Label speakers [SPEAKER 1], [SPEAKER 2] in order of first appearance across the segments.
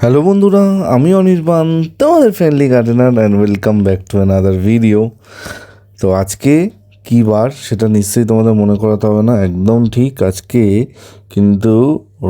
[SPEAKER 1] Hello বন্ধুরা, আমি অনির্বাণ, তোমাদের friendly gardener and welcome back to another video তো আজকে কী বার সেটা নিশ্চয়ই তোমাদের মনে করাতে হবে না, একদম ঠিক আজকে কিন্তু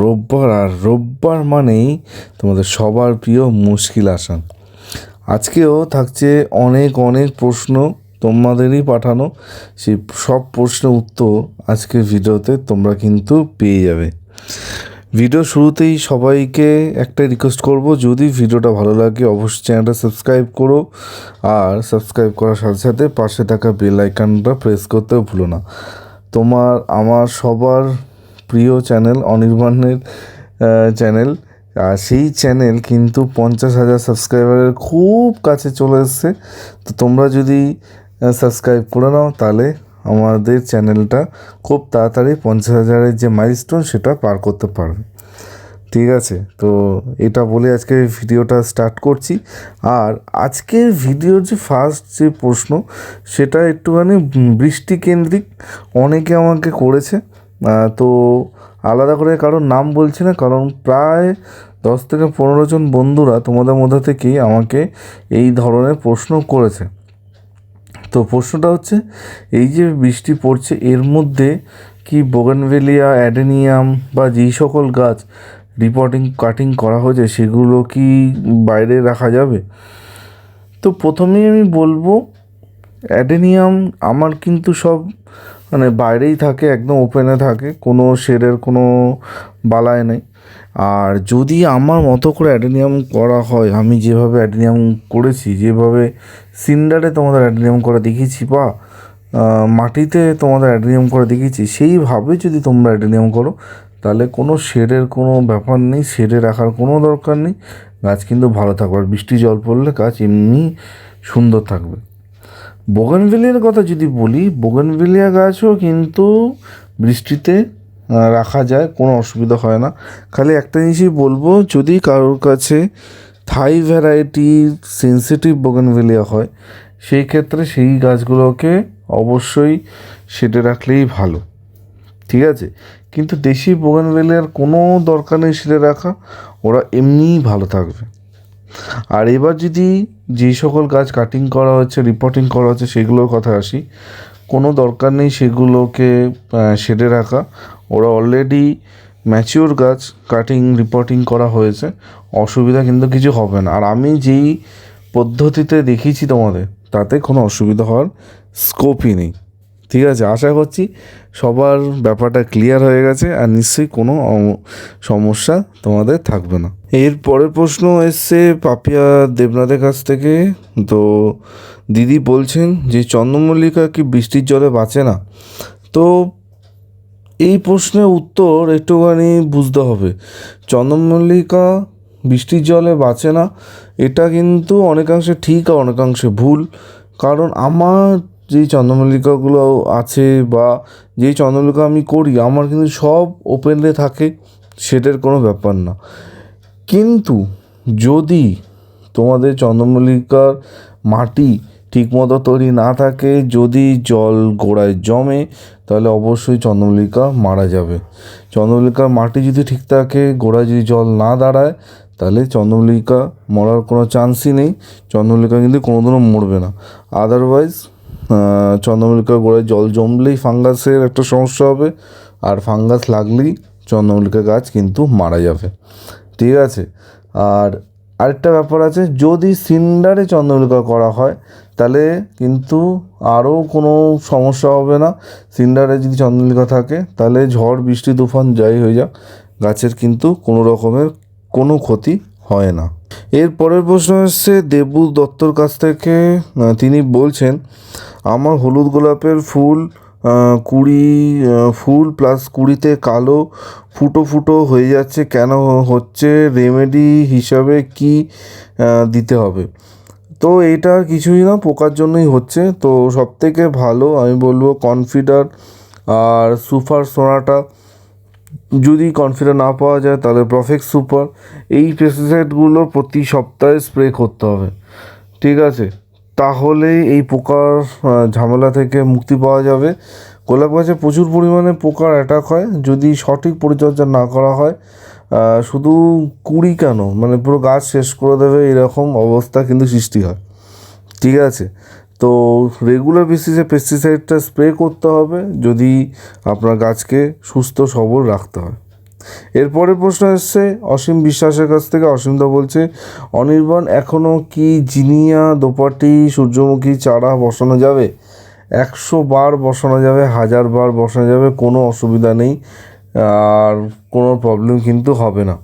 [SPEAKER 1] রোববার, আর রোববার মানেই তোমাদের সবার প্রিয় মুশকিল আসান। আজকেও থাকছে অনেক অনেক প্রশ্ন তোমাদেরই পাঠানো, সেই সব প্রশ্নের উত্তর আজকের ভিডিওতে তোমরা কিন্তু পেয়ে যাবে। ভিডিও শুরুতেই সবাইকে একটা রিকোয়েস্ট করব, যদি ভিডিওটা ভালো লাগে অবশ্যই চ্যানেলটা সাবস্ক্রাইব করো। আর সাবস্ক্রাইব করার সাথে সাথে পাশে থাকা বেল আইকনটা প্রেস করতেও ভুলো না। তোমার, আমার সবার প্রিয় চ্যানেল অনির্বাণের চ্যানেল আর সেই চ্যানেল কিন্তু পঞ্চাশ হাজার সাবস্ক্রাইবারের খুব কাছে চলে এসছে। তো তোমরা যদি সাবস্ক্রাইব করে নাও, তাহলে আমাদের চ্যানেলটা খুব তাড়াতাড়ি পঞ্চাশ হাজারের যে মাইলস্টোন সেটা পার করতে পারবে। ঠিক আছে? তো এটা বলে আজকে ভিডিওটা স্টার্ট করছি। আর আজকের ভিডিওর যে ফার্স্ট যে প্রশ্ন, সেটা একটুখানি বৃষ্টি কেন্দ্রিক। অনেকে আমাকে করেছে। তো আলাদা করে কারোর নাম বলছি না, কারণ প্রায় দশ থেকে পনেরো জন বন্ধুরা তোমাদের মধ্যে থেকেই আমাকে এই ধরনের প্রশ্ন করেছে। তো প্রশ্নটা হচ্ছে, এই যে বৃষ্টি পড়ছে, এর মধ্যে কি বোগানভেলিয়া অ্যাডেনিয়াম বা যেই সকল গাছ রিপোর্টিং কাটিং করা হয়েছে, সেগুলো কি বাইরে রাখা যাবে? তো প্রথমেই আমি বলব অ্যাডেনিয়াম আমার কিন্তু সব মানে বাইরেই থাকে, একদম ওপেনে থাকে, কোনো শেডের কোনো বালায় নেই। আর যদি আমার মতো করে অ্যাডেনিয়াম করা হয়, আমি যেভাবে অ্যাডেনিয়াম করেছি, যেভাবে সিন্ডারে তোমাদের অ্যাডেনিয়াম করা দেখিয়েছি বা মাটিতে তোমাদের অ্যাডেনিয়াম করে দেখিয়েছি, সেইভাবে যদি তোমরা অ্যাডেনিয়াম করো, তাহলে কোনো শেডের কোনো ব্যাপার নেই, শেডে রাখার কোনো দরকার নেই, গাছ কিন্তু ভালো থাকবে। আর বৃষ্টি জল পড়লে গাছ এমনি সুন্দর থাকবে। বোগানভেলিয়ার কথা যদি বলি, বোগানভেলিয়া গাছও কিন্তু বৃষ্টিতে রাখা যায়, কোনো অসুবিধা হয় না। খালি একটা জিনিসই বলব, যদি কারোর কাছে থাই ভ্যারাইটির সেন্সিটিভ বোগানভেলিয়া হয়, সেই ক্ষেত্রে সেই গাছগুলোকে অবশ্যই সেটে রাখলেই ভালো। ঠিক আছে? কিন্তু দেশি বোগানভেলিয়ার কোনো দরকার নেই সেটে রাখা, ওরা এমনিই ভালো থাকবে। আর এবার যদি যেই সকল গাছ কাটিং করা হচ্ছে রিপোর্টিং করা হচ্ছে, সেগুলোর কথা আসি, কোনো দরকার নেই সেগুলোকে শেডে রাখা। ওরা অলরেডি ম্যাচিওর গাছ কাটিং রিপোর্টিং করা হয়েছে। অসুবিধা কিন্তু কিছু হবে না। আর আমি যেই পদ্ধতিতে দেখিয়েছি তোমাদের, তাতে কোনো অসুবিধা হওয়ার স্কোপই নেই। ঠিক আছে? আশা করছি সবার ব্যাপারটা ক্লিয়ার হয়ে গেছে, আর নিশ্চয়ই কোনো সমস্যা তোমাদের থাকবে না। এর পরের প্রশ্ন এসছে পাপিয়া দেবনাথের কাছ থেকে। তো দিদি বলছেন যে, চন্দ্রমল্লিকা কি বৃষ্টির জলে বাঁচে না? তো এই প্রশ্নের উত্তর একটুখানি বুঝতে হবে। চন্দ্রমল্লিকা বৃষ্টির জলে বাঁচে না, এটা কিন্তু অনেকাংশে ঠিক আর অনেকাংশে ভুল। কারণ আমার যেই চন্দ্রমল্লিকাগুলো আছে বা যেই চন্দ্রমল্লিকা আমি করি, আমার কিন্তু সব ওপেনলে থাকে, সেটার কোনো ব্যাপার না। কিন্তু যদি তোমাদের চন্দ্রমল্লিকার মাটি ঠিকমতো তৈরি না থাকে, যদি জল গোড়ায় জমে, তাহলে অবশ্যই চন্দ্রমল্লিকা মারা যাবে। চন্দ্রমল্লিকার মাটি যদি ঠিক থাকে, গোড়ায় যদি জল না দাঁড়ায়, তাহলে চন্দ্রমল্লিকা মরার কোনো চান্সই নেই। চন্দ্রমল্লিকা কিন্তু কোনোদিনও মরবে না। আদারওয়াইজ চন্দ্রমল্লিকার গোড়ায় জল জমলেই ফাঙ্গাসের একটা সমস্যা হবে, আর ফাঙ্গাস লাগলেই চন্দ্রমল্লিকা গাছ কিন্তু মারা যাবে। ঠিক আছে? আর আরেকটা ব্যাপার আছে, যদি সিন্ডারে চন্দ্রমল্লিকা করা হয়, তাহলে কিন্তু আরও কোনো সমস্যা হবে না। সিন্ডারে যদি চন্দ্রমল্লিকা থাকে, তাহলে ঝড়, বৃষ্টি, তুফান যাই হয়ে যাক, গাছের কিন্তু কোনো রকমের কোনো ক্ষতি হয় না। এর পরের প্রশ্ন এসছে দেবু দত্তর কাছ থেকে তিনি বলছেন, আমার হলুদ গোলাপের ফুল কুড়ি ফুল প্লাস কুড়িতে কালো ফুটো ফুটো হয়ে যাচ্ছে। কেন হচ্ছে? রেমেডি হিসাবে কি দিতে হবে? তো এটা কিছুই না, পোকার জন্যই হচ্ছে। তো সব থেকে ভালো আমি বলব কনফিডার আর সুপার সোনাটা। যদি কনফিডার না পাওয়া যায়, তাহলে প্রফেক্ট সুপার এই পেস্টিসাইডগুলো প্রতি সপ্তাহে স্প্রে করতে হবে। ঠিক আছে? তাহলে এই পোকার ঝামেলা থেকে মুক্তি পাওয়া যাবে। গোলাপ গাছে প্রচুর পরিমাণে পোকার অ্যাটাক হয়। যদি সঠিক পরিচর্যা না করা হয় শুধু কুড়ি কেন? মানে পুরো গাছ শেষ করে দেবে, এরকম অবস্থা কিন্তু সৃষ্টি হয়। ঠিক আছে? তো রেগুলার বেসিসে পেস্টিসাইডটা স্প্রে করতে হবে, যদি আপনার গাছকে সুস্থ সবল রাখতে হয়। এরপরের প্রশ্ন এসছে, অসীম বিশ্বাসের কাছ থেকে অসীমদা বলছে, অনির্বাণ এখনও কি জিনিয়া দোপাটি সূর্যমুখী চারা বসানো যাবে? একশো বার বসানো যাবে, হাজার বার বসানো যাবে, কোনো অসুবিধা নেই, আর কোনো প্রবলেম কিন্তু হবে না।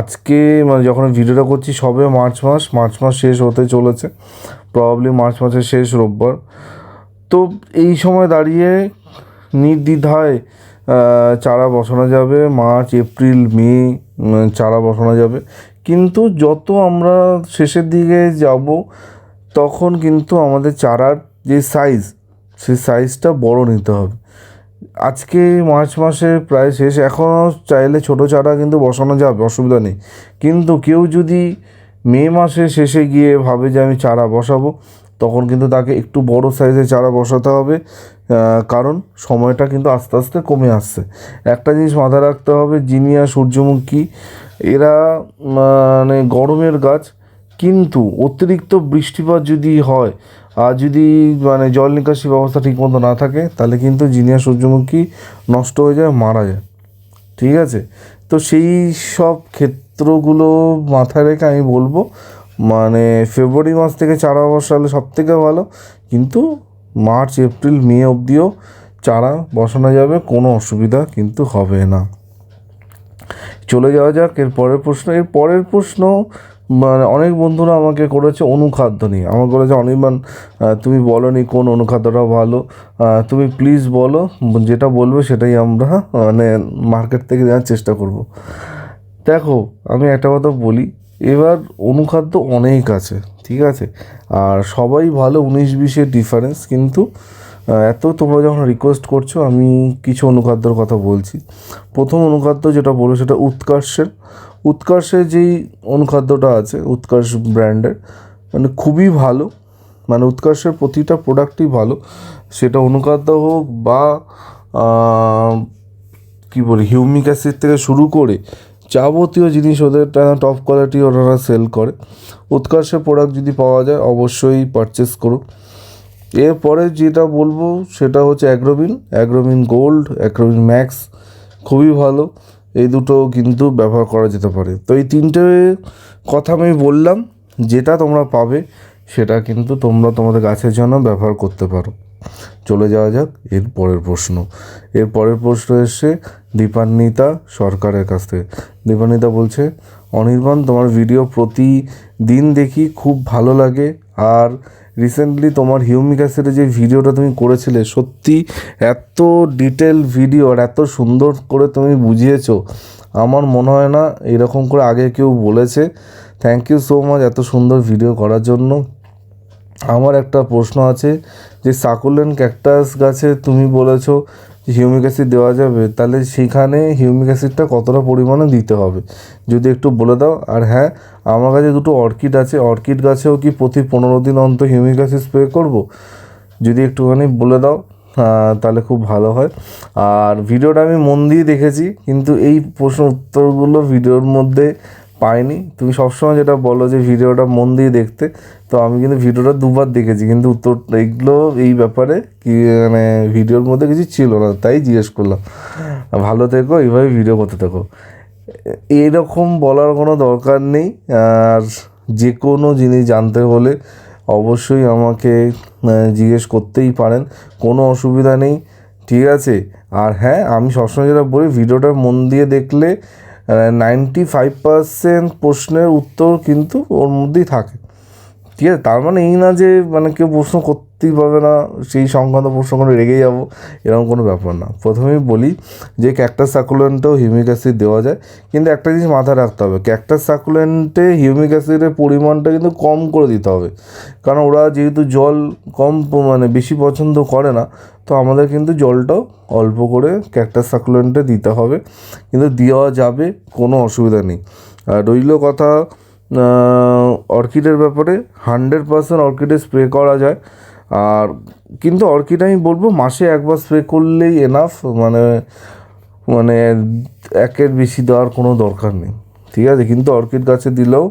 [SPEAKER 1] আজকে মানে যখন ভিডিওটা করছি, সবে মার্চ মাস মার্চ মাস শেষ হতে চলেছে প্রবাবলি মার্চ মাসের শেষ রোববার। তো এই সময় দাঁড়িয়ে নির্দ্বিধায় চারা বসানো যাবে, মার্চ, এপ্রিল, মে চারা বসানো যাবে। কিন্তু যত আমরা শেষের দিকে যাব, তখন কিন্তু আমাদের চারার যে সাইজ সেই সাইজটা বড় নিতে হবে। আজকে মার্চ মাসে প্রায় শেষ, এখনও চাইলে ছোটো চারা কিন্তু বসানো যাবে, অসুবিধা নেই। কিন্তু কেউ যদি মে মাসে শেষে গিয়ে ভাবে যে আমি চারা বসাবো তখন কিন্তু তাকে একটু বড় সাইজের চারা বসাতে হবে কারণ সময়টা কিন্তু আস্তে আস্তে কমে আসছে। একটা জিনিস মাথায় রাখতে হবে জিনিয়া সূর্যমুখী, এরা মানে গরমের গাছ, কিন্তু অতিরিক্ত বৃষ্টিপাত যদি হয় আর যদি মানে জল নিকাশি ব্যবস্থা ঠিকমতো না থাকে, তাহলে কিন্তু জিনিয়া সূর্যমুখী নষ্ট হয়ে যায়, মারা যায়। ঠিক আছে? তো সেই সব ক্ষেত্রগুলো মাথায় রেখে আমি বলব মানে ফেব্রুয়ারি মাস থেকে চারা বসালে সব থেকে ভালো। কিন্তু মার্চ, এপ্রিল, মে অবধিও চারা বসানো যাবে, কোনো অসুবিধা কিন্তু হবে না। চলে যাওয়া যাক, এর পরের প্রশ্ন। এর পরের প্রশ্ন মানে অনেক বন্ধুরা আমাকে করেছে অনুখাদ্য নিয়ে। আমাকে করেছে অনির্বাণ তুমি বলো নি কোন অনুখাদ্যটা ভালো। তুমি প্লিজ বলো, যেটা বলবে সেটাই আমরা মানে মার্কেট থেকে দেওয়ার চেষ্টা করব। দেখো, আমি একটা কথা বলি এবার অনুখাদ্য অনেক আছে, ঠিক আছে? আর সবাই ভালো উনিশ বিশের ডিফারেন্স কিন্তু এত তোমরা যখন রিকোয়েস্ট করছ, আমি কিছু অনুখাদ্যর কথা বলছি। প্রথম অনুখাদ্য যেটা বলো সেটা উৎকর্ষের। উৎকর্ষের যেই অনুখাদ্যটা আছে, উৎকর্ষ ব্র্যান্ডের মানে খুবই ভালো। মানে উৎকর্ষের প্রতিটা প্রোডাক্টই ভালো। সেটা অনুখাদ্য হোক বা কী বলি, হিউমিক অ্যাসিড থেকে শুরু করে যাবতীয় জিনিস ওদের টপ কোয়ালিটি ওনারা সেল করে। উৎকর্ষে প্রোডাক্ট যদি পাওয়া যায়, অবশ্যই পারচেস করো এরপরে যেটা বলব, সেটা হচ্ছে অ্যাগ্রোবিন অ্যাগ্রোবিন গোল্ড অ্যাগ্রোবিন ম্যাক্স খুবই ভালো। এই দুটো কিন্তু ব্যবহার করা যেতে পারে। তো এই তিনটে কথা আমি বললাম, যেটা তোমরা পাবে, সেটা কিন্তু তোমরা তোমাদের গাছের জন্য ব্যবহার করতে পারো। চলে যাওয়া যাক, এর পরের প্রশ্ন। এর পরের প্রশ্ন এসছে দীপান্বিতা সরকারের কাছ থেকে। দীপান্বিতা বলছে, অনির্বাণ, তোমার ভিডিও প্রতিদিন দেখি খুব ভালো লাগে। আর রিসেন্টলি তোমার হিউমিক অ্যাসিডের যে ভিডিওটা তুমি করেছিলে, সত্যি এত ডিটেল ভিডিও আর এত সুন্দর করে তুমি বুঝিয়েছো। আমার মনে হয় না এরকম করে আগে কেউ বলেছে। থ্যাংক ইউ সো মাচ এত সুন্দর ভিডিও করার জন্য। আমার একটা প্রশ্ন আছে যে সাকুলেন্ট ক্যাকটাস গাছে তুমি বলেছ হিউমিক অ্যাসিড দেওয়া যাবে, তাহলে সেখানে হিউমিক অ্যাসিডটা কতটা পরিমাণে দিতে হবে? যদি একটু বলে দাও। আর হ্যাঁ আমার কাছে দুটো অর্কিড আছে। অর্কিড গাছেও কি প্রতি পনেরো দিন অন্তর হিউমিক অ্যাসিড স্প্রে করব? যদি একটুখানি বলে দাও তাহলে খুব ভালো হয়। আর ভিডিওটা আমি মন দিয়ে দেখেছি, কিন্তু এই প্রশ্ন উত্তরগুলো ভিডিওর মধ্যে পাইনি। তুমি সবসময় যেটা বলো যে ভিডিওটা মন দিয়ে দেখতে, তো আমি কিন্তু ভিডিওটা দুবার দেখেছি, কিন্তু উত্তর এইগুলো এই ব্যাপারে কি মানে ভিডিওর মধ্যে কিছু ছিল না, তাই জিজ্ঞেস করলাম। ভালো থেকো, এইভাবে ভিডিও করতে থাকো। এরকম বলার কোনো দরকার নেই, আর যে কোনো জিনিস জানতে হলে অবশ্যই আমাকে জিজ্ঞেস করতেই পারেন, কোনো অসুবিধা নেই, ঠিক আছে? আর হ্যাঁ আমি সবসময় যেটা বলি, ভিডিওটা মন দিয়ে দেখলে নাইনটি ফাইভ পার্সেন্ট প্রশ্নের উত্তর কিন্তু ওর মধ্যেই থাকে। ঠিক আছে? তার মানে এই না যে মানে কেউ প্রশ্ন করতেই পারবে না, সেই সংক্রান্ত করে রেগে যাব, এরকম কোনো ব্যাপার না। প্রথমেই বলি যে ক্যাকটাস সাকুলেন্টেও হিউমিক অ্যাসিড দেওয়া যায়, কিন্তু একটা জিনিস মাথায় রাখতে হবে ক্যাকটাস সাকুলেন্টে হিউমিক অ্যাসিডের পরিমাণটা কিন্তু কম করে দিতে হবে। কারণ ওরা যেহেতু জল কম মানে বেশি পছন্দ করে না, তো আমাদের কিন্তু জলটাও অল্প করে ক্যাকটাস সাকুলেন্টে দিতে হবে, কিন্তু দেওয়া যাবে, কোনো অসুবিধা নেই। আর রইল কথা অর্কিডের ব্যাপারে হান্ড্রেড পার্সেন্ট অর্কিডে স্প্রে করা যায়। আর কিন্তু অর্কিড আমি বলব, মাসে একবার স্প্রে করলেই এনাফ মানে মানে একের বেশি দেওয়ার কোনো দরকার নেই। ঠিক আছে? কিন্তু অর্কিড গাছে দিলেও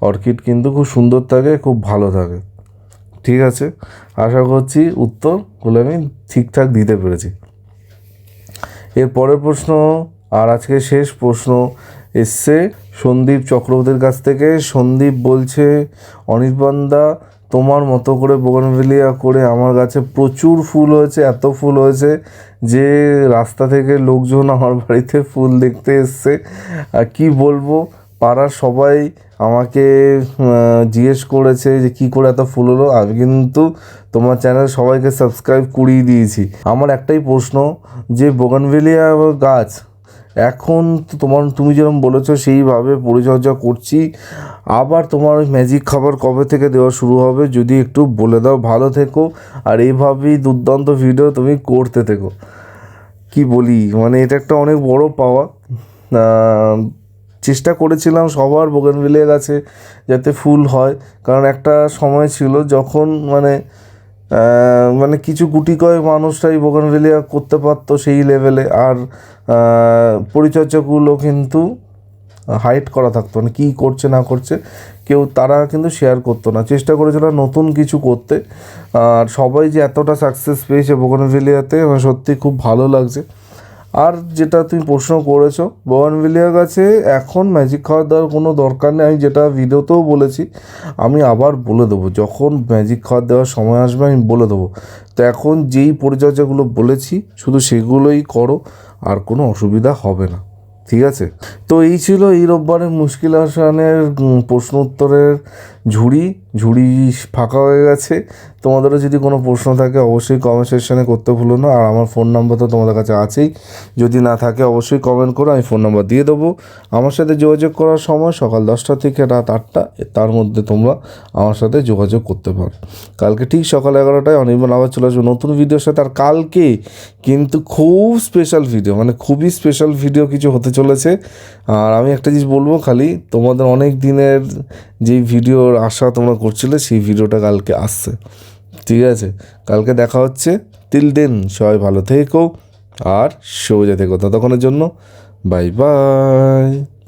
[SPEAKER 1] অর্কিড কিন্তু খুব সুন্দর থাকে, খুব ভালো থাকে। ঠিক আছে? আশা করছি উত্তরগুলো আমি ঠিকঠাক দিতে পেরেছি। এর পরের প্রশ্ন, আর আজকে শেষ প্রশ্ন এসছে সন্দীপ চক্রবর্তীর কাছ থেকে। সন্দীপ বলছে অনির্বাণদা তোমার মতো করে বোগানভেলিয়া করে আমার গাছে প্রচুর ফুল হয়েছে, এত ফুল হয়েছে যে রাস্তা থেকে লোকজন আমার বাড়িতে ফুল দেখতে এসছে। আর কি বলব, পাড়ার সবাই আমাকে জিজ্ঞেস করেছে যে কি করে এত ফুল হলো। আমি কিন্তু তোমার চ্যানেল সবাইকে সাবস্ক্রাইব করিয়ে দিয়েছি। আমার একটাই প্রশ্ন, যে বোগানভেলিয়া গাছ এখন তোমার, তুমি যেরকম বলেছ, সেইভাবে পরিচর্যা করছি। আবার তোমার ওই ম্যাজিক খাবার কবে থেকে দেওয়া শুরু হবে, যদি একটু বলে দাও, ভালো থেকো। আর এইভাবেই দুর্দান্ত ভিডিও তুমি করতে থেকো। কি বলি মানে এটা একটা অনেক বড় পাওয়া। চেষ্টা করেছিলাম, সবার বোগানভিলিয়া গাছে যাতে ফুল হয়। কারণ একটা সময় ছিল যখন মানে মানে কিছু গুটি কয়েক মানুষরাই বোগানভিলিয়া করতে পারতো সেই লেভেলে আর পরিচর্যাগুলো কিন্তু হাইট করা থাকতো। মানে কী করছে, না করছে, কেউ তারা কিন্তু শেয়ার করতো না। চেষ্টা করেছিল নতুন কিছু করতে। আর সবাই যে এতটা সাকসেস পেয়েছে বোগানভেলিয়াতে আমার সত্যি খুব ভালো লাগছে। আর যেটা তুমি প্রশ্ন করেছ বোগানভিলিয়া গাছে এখন ম্যাজিক খাওয়ার দেওয়ার কোনো দরকার নেই, আমি যেটা ভিডিওতেও বলেছি, আমি আবার বলে দেবো, যখন ম্যাজিক খাওয়ার দেওয়ার সময় আসবে আমি বলে দেবো। তো এখন যেই পরিচর্যাগুলো বলেছি, শুধু সেগুলোই করো, আর কোনো অসুবিধা হবে না, ঠিক আছে? তো এই ছিল এই রোববারের মুশকিল আসানের প্রশ্ন উত্তরের ঝুড়ি ঝুড়ি ফাঁকা হয়ে গেছে তোমাদেরও যদি কোনো প্রশ্ন থাকে, অবশ্যই কমেন্ট সেকশানে করতে ভুলো না। আর আমার ফোন নাম্বার তো তোমাদের কাছে আছেই। যদি না থাকে, অবশ্যই কমেন্ট করো, আমি ফোন নাম্বার দিয়ে দেবো। আমার সাথে যোগাযোগ করার সময় সকাল দশটা থেকে রাত আটটা, তার মধ্যে তোমরা আমার সাথে যোগাযোগ করতে পারো। কালকে ঠিক সকাল এগারোটায় অনির্বাণ আবার চলে আসবে নতুন ভিডিওর সাথে। আর কালকে কিন্তু খুব স্পেশাল ভিডিও মানে খুবই স্পেশাল ভিডিও কিছু হতে চলেছে। আর আমি একটা জিনিস বলব খালি, তোমাদের অনেক দিনের যেই ভিডিওর আশা তোমরা করছিলে, সেই ভিডিওটা কালকে আসছে। ঠিক আছে? কালকে দেখা হচ্ছে। তিল দিন সবাই ভালো থেকো আর সোজা থেকো। ততক্ষণের জন্য বাই বাই